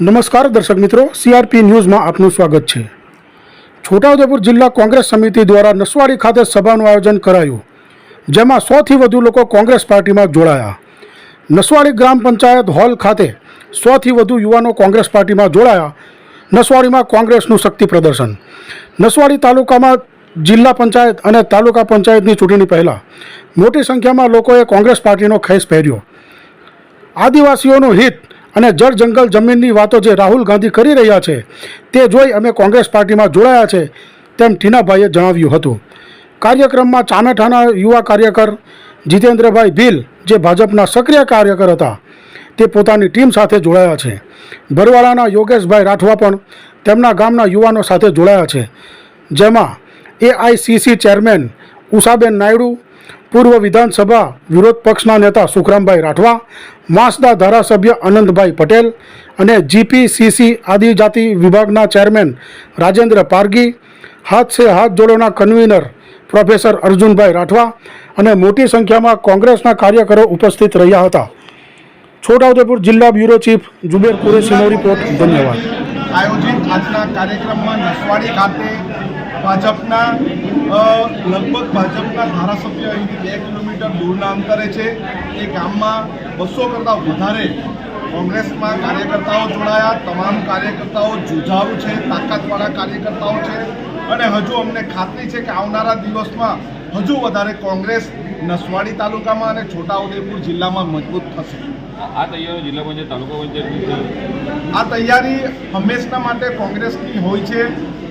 નમસ્કાર દર્શક મિત્રો સીઆરપી ન્યૂઝમાં આપનું સ્વાગત છે. છોટાઉદેપુર જિલ્લા કોંગ્રેસ સમિતિ દ્વારા નસવાડી ખાતે સભાનું આયોજન કરાયું, જેમાં સોથી વધુ લોકો કોંગ્રેસ પાર્ટીમાં જોડાયા. નસવાડી ગ્રામ પંચાયત હોલ ખાતે સોથી વધુ યુવાનો કોંગ્રેસ પાર્ટીમાં જોડાયા. નસવાડીમાં કોંગ્રેસનું શક્તિ પ્રદર્શન. નસવાડી તાલુકામાં જિલ્લા પંચાયત અને તાલુકા પંચાયતની ચૂંટણી પહેલાં મોટી સંખ્યામાં લોકોએ કોંગ્રેસ પાર્ટીનો ખેસ પહેર્યો. આદિવાસીઓનું હિત અને જળ જંગલ જમીનની વાતો જે રાહુલ ગાંધી કરી રહ્યા છે, તે જોઈ અમે કોંગ્રેસ પાર્ટીમાં જોડાયા છે, તેમ ઠીનાભાઈએ જણાવ્યું હતું. કાર્યક્રમમાં ચામેઠાના યુવા કાર્યકર જીતેન્દ્રભાઈ ભીલ, જે ભાજપના સક્રિય કાર્યકર હતા, તે પોતાની ટીમ સાથે જોડાયા છે. બરવાળાના યોગેશભાઈ રાઠવા પણ તેમના ગામના યુવાનો સાથે જોડાયા છે. જેમાં એઆઈસીસી ચેરમેન ઉષાબેન નાયડુ પૂર્વ વિધાનસભા વિરોધ પક્ષના નેતા સુખરામભાઈ રાઠવા માસદા ધારાસભ્ય આનંદભાઈ પટેલ અને જીપીસીસી આદિજાતિ વિભાગના ચેરમેન રાજેન્દ્ર પારગી, હાથ સે હાથ જોડોના કન્વીનર પ્રોફેસર અર્જુનભાઈ રાઠવા અને મોટી સંખ્યામાં કોંગ્રેસના કાર્યકરો ઉપસ્થિત રહ્યા હતા. છોટાઉદેપુર જિલ્લા બ્યુરો ચીફ જુબેર કુરેશીનો રિપોર્ટ. ધન્યવાદ. આયોજિત આજના કાર્યક્રમમાં નસવાડી ખાતે ભાજપના લગભગ ભાજપના ધારાસભ્ય અહીંથી બે કિલોમીટર દૂરના અંતરે છે. એ ગામમાં બસો કરતાં વધારે કોંગ્રેસમાં કાર્યકર્તાઓ જોડાયા. તમામ કાર્યકર્તાઓ જુઝારૂ છે, તાકાતવાળા કાર્યકર્તાઓ છે. અને હજુ અમને ખાતરી છે કે આવનારા દિવસમાં હજુ વધારે કોંગ્રેસ નસવાડી તાલુકામાં અને છોટાઉદેપુર જિલ્લામાં મજબૂત થશે. આ તૈયારી જિલ્લા પંચાયત તાલુકા પંચાયત આ તૈયારી હંમેશના માટે કોંગ્રેસની હોય છે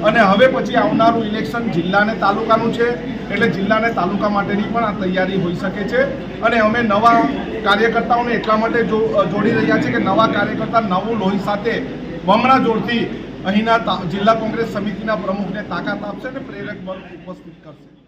અને હવે પછી આવનારું ઇલેક્શન જિલ્લાને તાલુકાનું છે એટલે જિલ્લાને તાલુકા માટેની પણ આ તૈયારી હોઈ શકે છે. અને અમે નવા કાર્યકર્તાઓને એટલા માટે જો- જોડી રહ્યા છીએ કે નવા કાર્યકર્તા નવું લોહી સાથે બમણા જોડથી અહીંના જિલ્લા કોંગ્રેસ સમિતિના પ્રમુખને તાકાત આપશે અને પ્રેરક બળ ઉપસ્થિત કરશે.